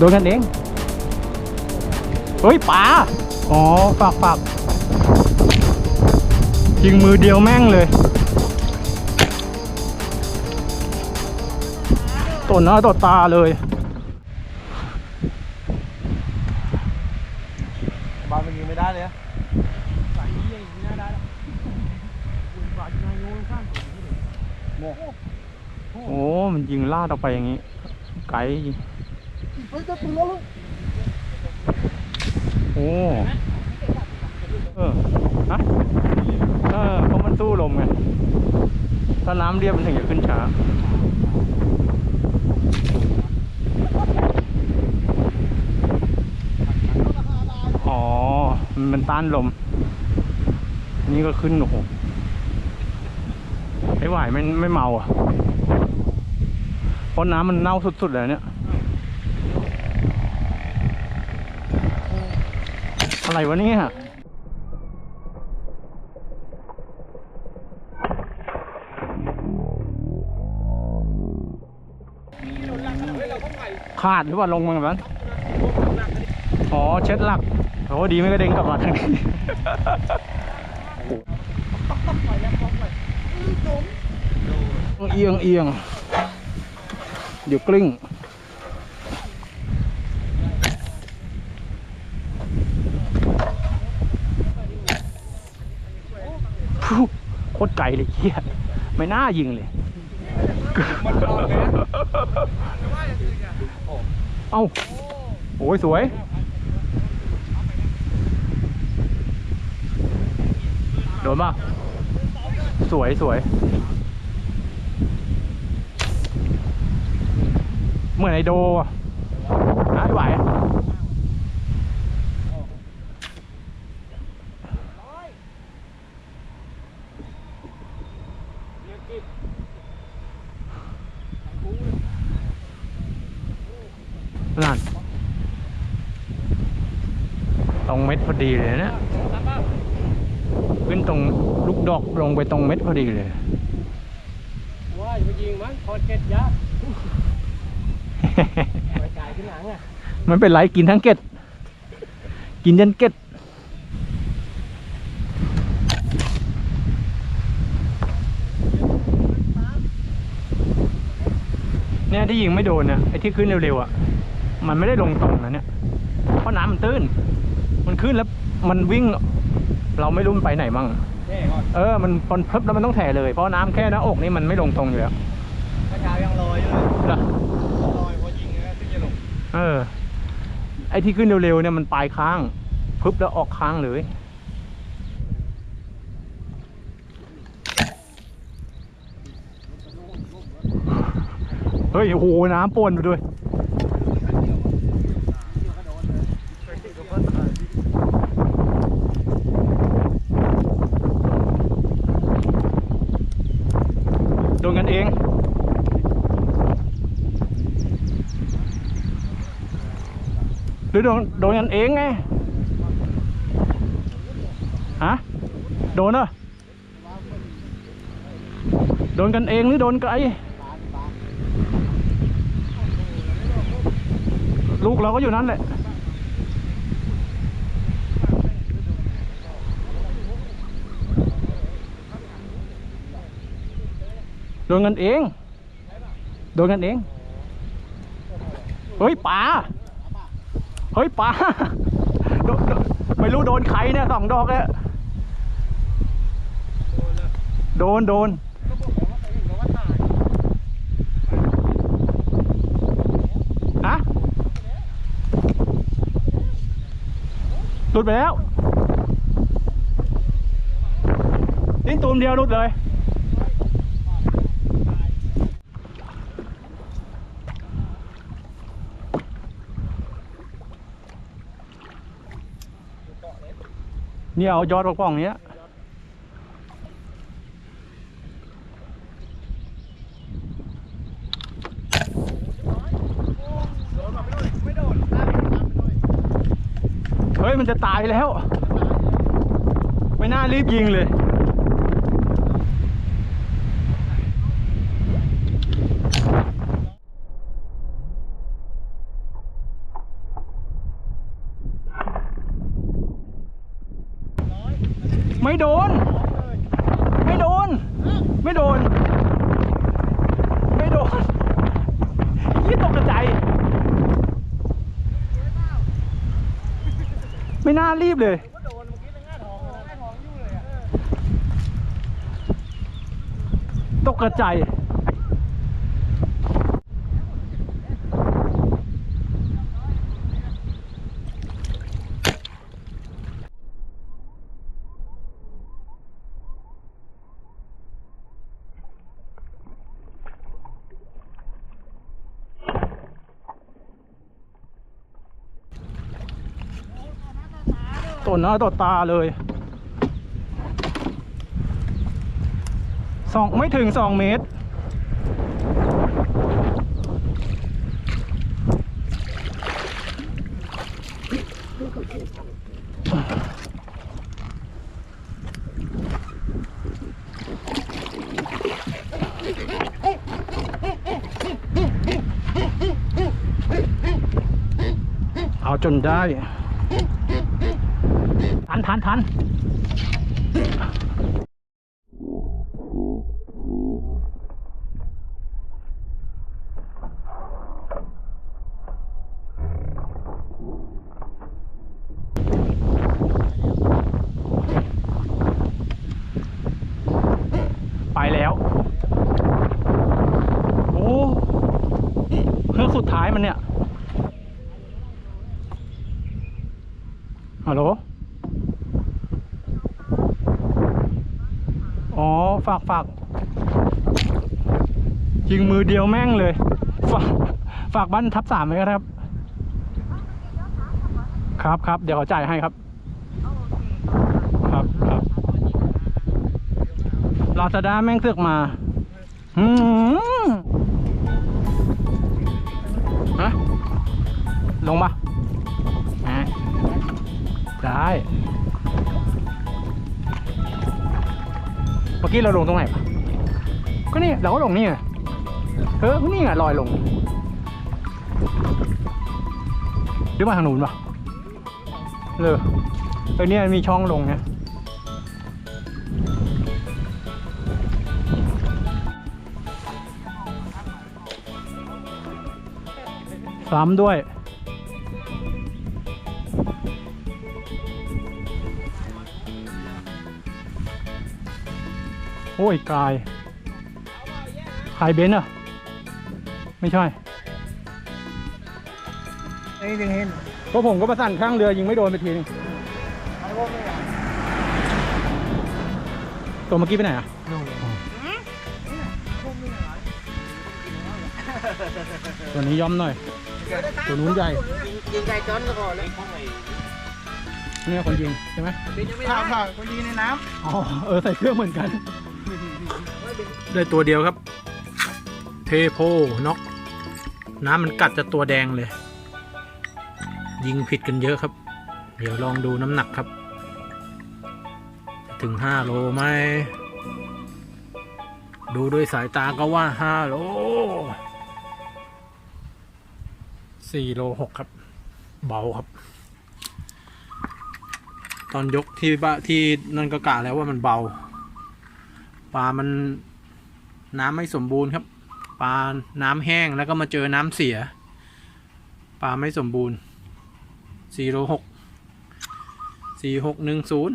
โดนกันเอง เฮ้ยป๋าอ๋อฝากฝากยิงมือเดียวแม่งเลย ต่อหน้าต่อตาเลยบอลมันยิงไม่ได้เลยอะโอ้มันยิงลาดออกไปอย่างนี้ ไกลยิง เฮ้ยจะถึงแล้วลูกโอ้เออฮะเออเพราะมันสู้ลมไงถ้าน้ำเรียบมันถึงจะขึ้นช้าอ๋อ มันเป็นต้านลม นี่ก็ขึ้นโอ้โหไอ้หวายไม่ไม่เมาอะเพราะน้ำมันเน่าสุดๆเลยเนี่ย อะไรวะเนี่ยขาดหรือว่าลงมาแบบนั้นอ๋อ เช็ดหลักโอ้ดีไม่กระเด็นกลับมาทางนี้เอียงเอียงเดี๋ยวกลิ้ง ฟูโคตรไกลเลยเฮียไม่น่ายิงเลย เอ้าโอ้ยสวย โดนป่ะ สวยสวย เหมือนไอโดอะนะไม่ไหวอะ นั่นตรงเม็ดพอดีเลยเนะขึ้นตรงลูกดอกลงไปตรงเม็ดพอดีเลยว่าอย่าไปยิงมันคอนเก็ตยะไปกายขึ้นหลังอะมันเป็นไรกินทั้งเก็ดกินยันเก็ดเนี่ยที่ยิงไม่โดนเนี่ยไอ้ที่ขึ้นเร็วๆอะ มันไม่ได้ลงตรงนะเนี่ย เพราะน้ำมันตื้น มันขึ้นแล้วมันวิ่ง เราไม่รู้มันไปไหนมั่งแน่ก่อนเออ มันพนพลึบแล้วมันต้องแถ่เลย เพราะน้ำแค่หน้าอกนี่มันไม่ลงตรงอยู่แล้วเมื่อเช้ายังลอยอยู่เลยเหรอลอยพอยิงแล้วถึงจะลงเออ ไอ้ที่ขึ้นเร็วๆเนี่ยมันปลายค้างพึบแล้วออกค้างเลย เฮ้ย โอ้โห น้ำป่นไปด้วย โดนกันเอง หรือโดนโดนกันเองไงฮะโดนเหรอโดนกันเองหรือโดนไกลลูกเราก็อยู่นั่นแหละโดนกันเอง โดนกันเอง เฮ้ยป๋า เฮ้ยป๋าไม่รู้โดนใครเนี่ยสองดอกเนี่ยโดนโดนฮะหลุดไปแล้วนี่ตูมเดียวหลุดเลย นี่เอายอดกระป๋องเนี้ยไม่โดนตามไปด้วยเฮ้ย มันจะตายแล้ว ไม่น่ารีบยิงเลย ไม่โดน ไม่โดน ไม่โดน ไม่โดนยี่ตกกระใจ ไม่น่ารีบเลยตกกระใจาย ต่อหน้าต่อตาเลยสองไม่ถึงสองเมตร เอาจนได้ นทันทันไปแล้ว โอ้เครื่องสุดท้ายมันเนี่ยฮัลโหล อ๋อ ฝากฝากยิงมือเดียวแม่งเลย ฝากฝากบ้านทับสามไหมครับ ครับครับเดี๋ยวเขาจ่ายให้ครับ ครับครับลาซาด้าแม่งเสือกมาอืมฮะลงมาอะได้ เมื่อกี้เราลงตรงไหนปะก็นี่เราก็ลงนี่ไงเออก็นี่ไงลอยลงหรือมาทางนู้นปะเลยเออเนี่ยมีช่องลงเนี่ยซ้ำด้วย อ้ยกาย ใครเบนซ์อะไม่ใช่ ไอ้ถึงเห็นก็ผมก็ประสานข้างเรือยิงไม่โดนไปทีนึงไอ้พวกนี้อะตัวเมื่อกี้ไปไหนอะตัวนี้ย่อมหน่อย ตัวนู้นใหญ่ ยิงไก่จอนก็พอเลยเนี่ยคนยิงใช่ไหมผ่าผ่าคนดีในน้อ๋อ เออ ใส่เครื่องเหมือนกัน ได้ตัวเดียวครับ เทโพน็อกน้ำมันกัดจะตัวแดงเลย ยิงผิดกันเยอะครับ เดี๋ยวลองดูน้ำหนักครับ ถึงห้าโลไหมดูด้วยสายตาก็ว่าห้าโลสี่โลหกครับ เบาครับ ตอนยกที่บ้าที่นั่นก็กะแล้วว่ามันเบา ปลามันน้ำไม่สมบูรณ์ครับ ปลาน้ำแห้งแล้วก็มาเจอน้ำเสีย ปลาไม่สมบูรณ์สี่โลหกสี่หกหนึ่งศูนย์